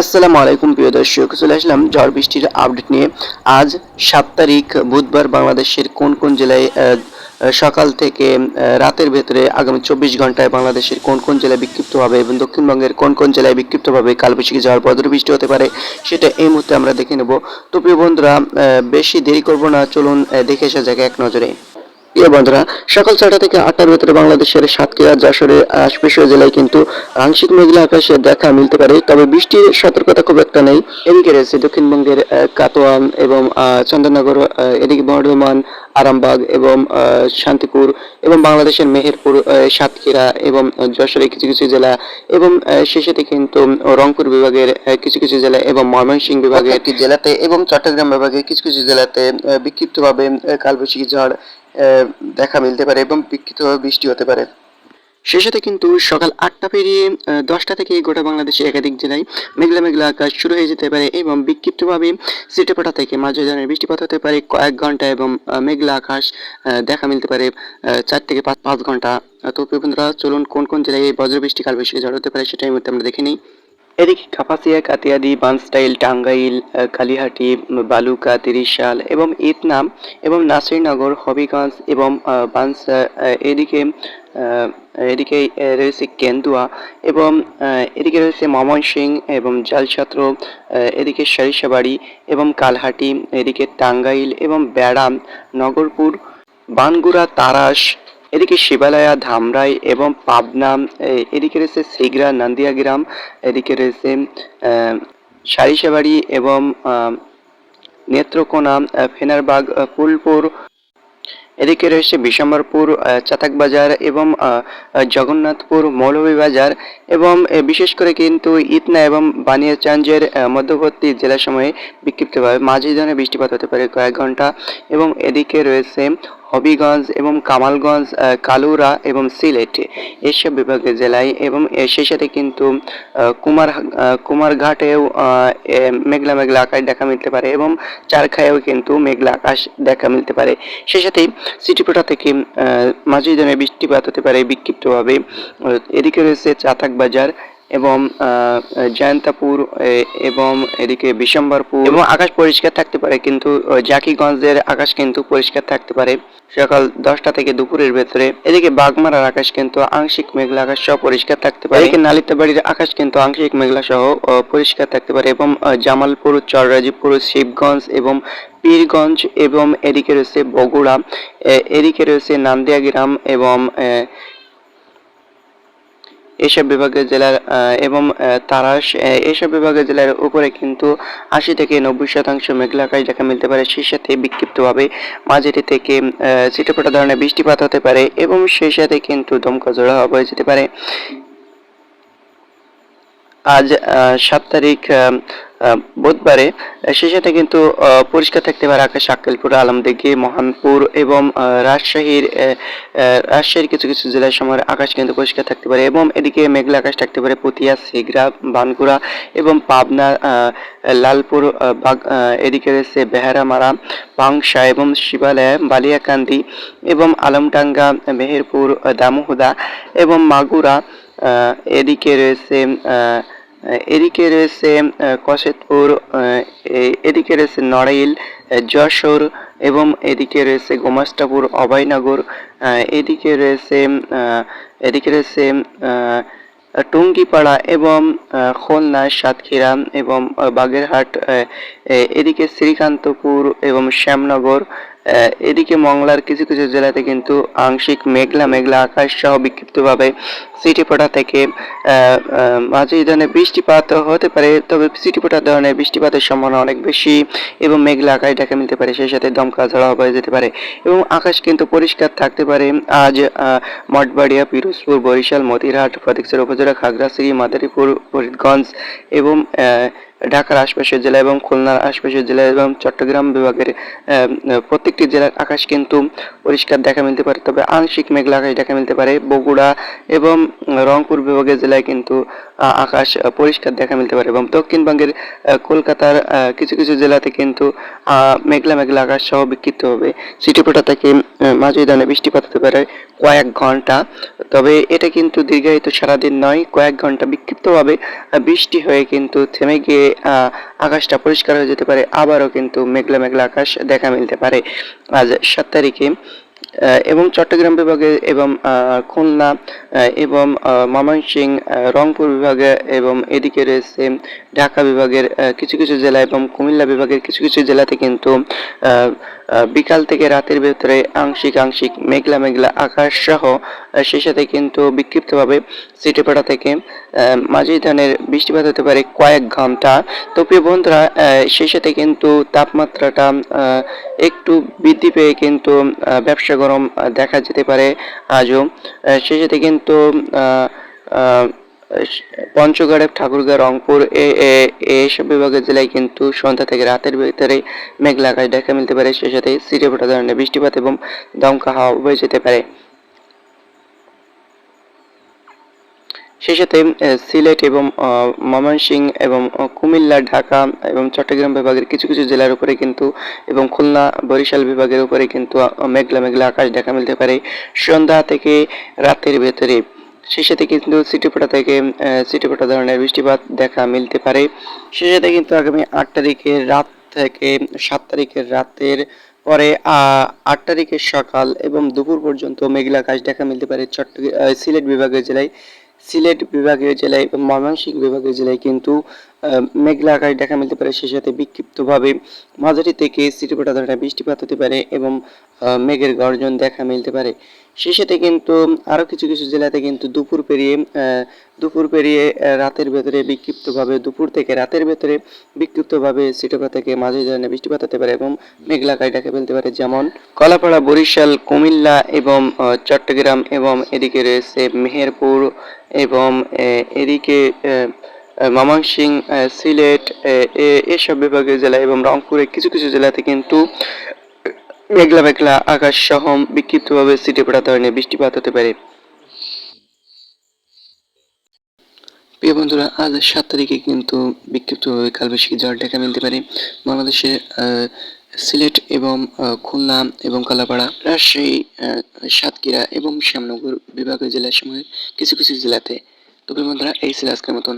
আসসালামু আলাইকুম, প্রিয় দর্শক। চলে আসলাম ঝড় বৃষ্টির আপডেট নিয়ে। আজ সাত তারিখ, বুধবার বাংলাদেশের কোন কোন জেলায় সকাল থেকে রাতের ভেতরে আগামী চব্বিশ ঘন্টায় বাংলাদেশের কোন কোন জেলায় বিক্ষিপ্ত হবে এবং দক্ষিণবঙ্গের কোন কোন জেলায় বিক্ষিপ্তভাবে কালবৈশাখী বজ্র বৃষ্টি হতে পারে, সেটা এই মুহূর্তে আমরা দেখে নেব। তো প্রিয় বন্ধুরা বেশি দেরি করব না, চলুন দেখে আসা যাক এক নজরে। প্রিয় বন্ধুরা, সকাল ছয়টা থেকে আটটার ভেতরে বাংলাদেশের সাতক্ষীরা, যশোরে আশপাশীয় জেলায় কিন্তু আংশিক মেঘলা আকাশে দেখা মিলতে পারে, তবে বৃষ্টির সতর্কতা খুব একটা নেই। এদিকে রয়েছে দক্ষিণবঙ্গের কাতোয়ান এবং চন্দননগর এদিকে বর্ধমান আরামবাগ এবং শান্তিপুর এবং বাংলাদেশের মেহেরপুর সাতক্ষীরা এবং যশোরের কিছু কিছু জেলা এবং শেষেতে কিন্তু রংপুর বিভাগের কিছু কিছু জেলা এবং ময়মনসিংহ বিভাগের একটি জেলাতে এবং চট্টগ্রাম বিভাগের কিছু কিছু জেলাতে বিক্ষিপ্তভাবে কালবৈশাখী ঝড় দেখা মিলতে পারে এবং বিক্ষিপ্তভাবে বৃষ্টি হতে পারে? সেই সাথে কিন্তু সকাল আটটা পেরিয়ে দশটা থেকে গোটা বাংলাদেশে একাধিক জেলায় মেঘলা মেঘলা আকাশ শুরু হয়ে যেতে পারে এবং বিক্ষিপ্তভাবে সিটেপাটা থেকে মাঝে বৃষ্টিপাত হতে পারে। কয়েক ঘণ্টা এবং মেঘলা আকাশ দেখা মিলতে পারে চার থেকে পাঁচ পাঁচ ঘণ্টা। তো বন্ধুরা, চলুন কোন কোন জেলায় এই বজ্রবৃষ্টি কালবৈশাখী ঝড় হতে পারে সেটাই মধ্যে আমরা দেখে নিই। এদিকে কাপাসিয়া, কাতিয়াদি, বানস্টাইল, টাঙ্গাইল কালিহাটি, বালুকা, তিরিশাল এবং ইতনাম এবং নাসিরনগর, হবিগঞ্জ এবং বানস এদিকে এদিকে রয়েছে কেন্দুয়া এবং এদিকে রয়েছে ময়মনসিং এবং জালছাত্র এদিকে সরিষাবাড়ি এবং কালহাটি, এদিকে টাঙ্গাইল এবং ব্যারাম নগরপুর, বানগুড়া, তারাস, এদিকে শিবালয়া, ধামরাই এবং পাবনা এদিকে রয়েছে শ্রীগ্রা নান্দিয়া গ্রাম এদিকে রয়েছে সারিসাবাড়ি এবং নেত্রকোনা ফেনারবাগ ফুলপুর এদিকে রয়েছে বিশম্বরপুর চাতাক বাজার এবং জগন্নাথপুর, মৌলভী বাজার মৌলভীবাজার এবং বিশেষ করে কিন্তু ইতনা এবং বানিয়াচঞ্জের মধ্যবর্তী মধ্যবর্তী সময়ে বিক্ষিপ্তভাবে মাঝে ধরনের বৃষ্টিপাত হতে পারে কয়েক ঘণ্টা এবং এদিকে রয়েছে হবিগঞ্জ এবং কামালগঞ্জ কালুরা এবং সিলেট এসব বিভাগের জেলায় এবং সেই সাথে কিন্তু কুমার কুমারঘাটেও মেঘলা মেঘলা আকাশ দেখা মিলতে পারে এবং চারখায়েও কিন্তু মেঘলা আকাশ দেখা মিলতে পারে। সেই সাথে সিটিপোটা থেকে মাঝি বৃষ্টিপাত হতে পারে বিক্ষিপ্তভাবে। এদিকে রয়েছে চাতাক বাজার এবং জয়ন্তাপুর এবং এদিকে বিশম্বরপুর এবং আকাশ পরিষ্কার থাকতে পারে, কিন্তু জাকিগঞ্জের আকাশ কিন্তু পরিষ্কার থাকতে পারে। সকাল দশটা থেকে দুপুরের ভেতরে এদিকে বাগমারার আকাশ কিন্তু আংশিক মেঘলা আকাশ সহ পরিষ্কার থাকতে পারে। এদিকে নালিতাবাড়ির আকাশ কিন্তু আংশিক মেঘলা সহ পরিষ্কার থাকতে পারে এবং জামালপুর চররাজিপুর শিবগঞ্জ এবং পীরগঞ্জ এবং এদিকে রয়েছে বগুড়া এদিকে রয়েছে নান্দিয়া গ্রাম এবং এসব বিভাগের জেলার এবং তারাস এসব বিভাগের জেলার উপরে কিন্তু আশি থেকে নব্বই শতাংশ মেঘলা আকাশ দেখা মিলতে পারে। সেই সাথে বিক্ষিপ্তভাবে মাঝেটি থেকে ছিটেফোঁটা ধরনের বৃষ্টিপাত হতে পারে এবং সেই সাথে কিন্তু দমকা জোড়া হয়ে যেতে পারে। আজ সাত তারিখ বুধবারে। সাথে কিন্তু পরিষ্কার থাকতে পারে আকাশ আক্কেলপুর, আলমদিঘি, মহানপুর এবং রাজশাহীর রাজশাহীর কিছু কিছু জেলার সময় আকাশ কিন্তু পরিষ্কার থাকতে পারে এবং এদিকে মেঘলা আকাশ থাকতে পারে। পুতিয়া সিগরা বানকুড়া এবং পাবনা লালপুর এদিকে রয়েছে বেহারামারা পাংশা এবং শিবালয়, বালিয়াকান্দি এবং আলমডাঙ্গা, মেহেরপুর, দামোহদা এবং মাগুরা। এদিকে রয়েছে এদিকে রয়েছে কশেদপুর এদিকে রয়েছে নড়াইল যশোর এবং এদিকে রয়েছে গোমাস্তাপুর, অভয়নগর এদিকে রয়েছে এদিকে রয়েছে টুঙ্গিপাড়া এবং খুলনা, সাতক্ষীরা এবং বাগেরহাট এদিকে শ্রীকান্তপুর এবং শ্যামনগর এদিকে মংলার কিছু কিছু জেলাতে কিন্তু আংশিক মেঘলা মেঘলা আকাশ সহ বিক্ষিপ্তভাবে সিটিপোটা থেকে মাঝে ধরনের বৃষ্টিপাত হতে পারে, তবে সিটিপোটা ধরনের বৃষ্টিপাতের সম্ভাবনা অনেক বেশি এবং মেঘলা আকাশ দেখা মিলতে পারে, সেই সাথে দমকা ঝড়া হয়ে যেতে পারে এবং আকাশ কিন্তু পরিষ্কার থাকতে পারে। আজ মঠবাড়িয়া, পিরোজপুর, বরিশাল, মতিরহাট ফটিকছড়ি উপজেলা, খাগড়াছড়ি, মাদারীপুর, ফরিদগঞ্জ এবং ঢাকার আশপাশের জেলা এবং খুলনার আশপাশের জেলা এবং চট্টগ্রাম বিভাগের প্রত্যেকটি জেলার আকাশ কিন্তু পরিষ্কার দেখা মিলতে পারে, তবে আংশিক মেঘলা আকাশ দেখা মিলতে পারে, বগুড়া এবং রংপুর বিভাগের জেলায় কিন্তু আকাশ পরিষ্কার দেখা মিলতে পারে এবং দক্ষিণবঙ্গের কলকাতার কিছু কিছু জেলাতে কিন্তু মেঘলা মেঘলা আকাশ সহ বিক্ষিপ্ত হবে। সিটিপোটা থেকে মাঝারি ধরনের বৃষ্টিপাত হতে পারে কয়েক ঘণ্টা। তবে এটা কিন্তু দীর্ঘায়িত সারাদিন নয়, কয়েক ঘণ্টা বিক্ষিপ্তভাবে বৃষ্টি হয়ে কিন্তু থেমে গিয়ে আকাশটা পরিষ্কার হয়ে যেতে পারে। আবারও কিন্তু মেঘলা মেঘলা আকাশ দেখা মিলতে পারে। আজ সাত তারিখে এবং চট্টগ্রাম বিভাগে এবং খুলনা এবং ময়মনসিং রংপুর বিভাগে এবং এদিকে রয়েছে ঢাকা বিভাগের কিছু কিছু জেলা এবং কুমিল্লা বিভাগের কিছু কিছু জেলাতে কিন্তু বিকাল থেকে রাতের ভেতরে আংশিক আংশিক মেঘলা মেঘলা আকাশ সহ সেই সাথে কিন্তু বিক্ষিপ্তভাবে সিটিপাড়া থেকে আহ, মাঝারি ধরনের বৃষ্টিপাত হতে পারে কয়েক ঘণ্টা। তো প্রিয় বন্ধুরা সেই সাথে কিন্তু তাপমাত্রাটা একটু বৃদ্ধি পেয়ে কিন্তু ব্যবসা গরম দেখা যেতে পারে আজও। সেই সাথে কিন্তু আহ, আহ, পঞ্চগড় ঠাকুরগাঁও রংপুর এ- এ- এইসব বিভাগের জেলায় কিন্তু সন্ধ্যা থেকে রাতের ভিতরে মেঘলা আকাশ দেখা মিলতে পারে। সেই সাথে সিটে ফোটা ধরনের বৃষ্টিপাত এবং দমকা হাওয়া বয়ে যেতে পারে। সেই সাথে সিলেট এবং ময়মনসিংহ এবং কুমিল্লা ঢাকা এবং চট্টগ্রাম বিভাগের কিছু কিছু জেলার উপরে কিন্তু এবং খুলনা বরিশাল বিভাগের উপরে কিন্তু মেঘলা মেঘলা আকাশ দেখা মিলতে পারে। সন্ধ্যা থেকে রাতের ভেতরে সেই সাথে কিন্তু সিটিপাটা থেকে সিটিপাটা ধরনের বৃষ্টিপাত দেখা মিলতে পারে। সেই সাথে কিন্তু আগামী আট তারিখের রাত থেকে সাত তারিখের রাতের পরে আট তারিখের সকাল এবং দুপুর পর্যন্ত মেঘলা আকাশ দেখা মিলতে পারে চট্টগ্রাম সিলেট বিভাগের জেলায়। সিলেট বিভাগীয় জেলায় এবং ময়মনসিংহ বিভাগীয় জেলায় কিন্তু মেঘলা আকাশ দেখা মিলতে পারে। সেই সাথে বিক্ষিপ্তভাবে মাঝারি থেকে সিটিপোটা ধরনের বৃষ্টিপাত হতে পারে এবং মেঘের গর্জন দেখা মিলতে পারে। সেই সাথে কিন্তু আরও কিছু কিছু জেলাতে কিন্তু দুপুর পেরিয়ে দুপুর পেরিয়ে রাতের ভেতরে বিক্ষিপ্তভাবে দুপুর থেকে রাতের ভেতরে বিক্ষিপ্তভাবে সিটিপোটা থেকে মাঝারি ধরনের বৃষ্টিপাত হতে পারে এবং মেঘলা আকাশ দেখা মিলতে পারে। যেমন কলাপাড়া, বরিশাল, কুমিল্লা এবং চট্টগ্রাম এবং এদিকে রয়েছে মেহেরপুর এবং এদিকে আহ, সিলেট এসব বিভাগীয় জেলা এবং রংপুরের কিছু কিছু জেলাতে কিন্তু মেঘলা মেঘলা আকাশ সহ বিক্ষিপ্তভাবে সিটে পড়া ধরনের বৃষ্টিপাত হতে পারে। প্রিয় বন্ধুরা আজ সাত তারিখে কিন্তু বিক্ষিপ্তভাবে কালবৈশাখী ঝড় দেখা মিলতে পারে। বাংলাদেশের সিলেট এবং খুলনা এবং কালাপাড়া রাজশাহী সাতক্ষীরা এবং শ্যামনগর বিভাগীয় জেলাসমূহের কিছু কিছু জেলাতে। তো বন্ধুরা এই ছিল আজকের মতন।